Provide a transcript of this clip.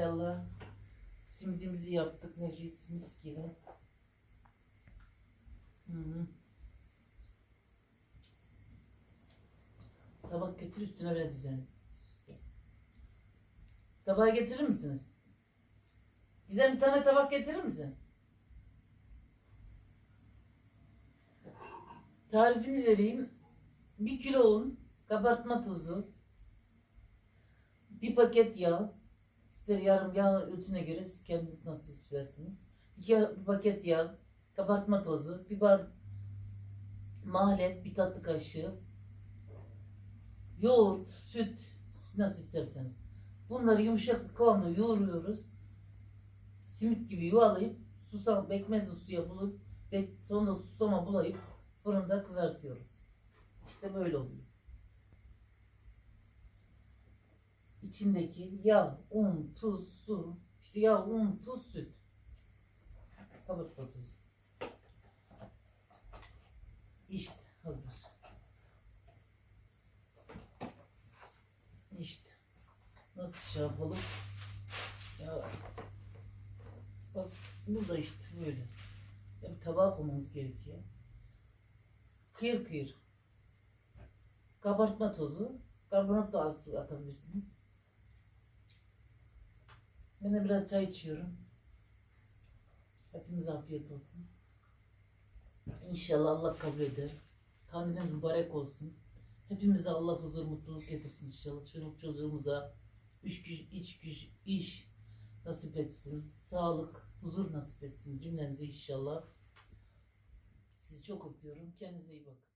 inşallah. Simidimizi yaptık nefis mis gibi. Hı hı. Tabak getir üstüne böyle düzen. Tabağı getirir misiniz? Gizem bir tane tabak getirir misin? Tarifini vereyim. Bir kilo un, kabartma tozu, bir paket yağ, ister yarım yağ ölçüne göre siz kendiniz nasıl istersiniz. İki bir paket yağ, kabartma tozu, bir bar mahalet, bir tatlı kaşığı, yoğurt, süt, siz nasıl isterseniz. Bunları yumuşak bir kıvamda yoğuruyoruz. Simit gibi yuvalayıp susam, pekmezli suya bulup ve sonra susama bulayıp fırında kızartıyoruz. İşte böyle oluyor. İçindeki yağ, un, tuz, su, işte yağ, un, tuz, süt. Kabartma tuzu. İşte hazır. İşte. Nasıl şey yapalım? Ya bak burada işte böyle. Ya bir tabağa koymamız gerekiyor. Kıyır kıyır. Kabartma tozu. Karbonat da azıcık atabilirsiniz. Ben de biraz çay içiyorum. Hepinize afiyet olsun. İnşallah Allah kabul eder. Kandiliniz mübarek olsun. Hepimize Allah huzur, mutluluk getirsin inşallah. Çocuk çocuğumuza iş güç, iç güç, iş nasip etsin. Sağlık, huzur nasip etsin cümlemize inşallah. Sizi çok öpüyorum. Kendinize iyi bakın.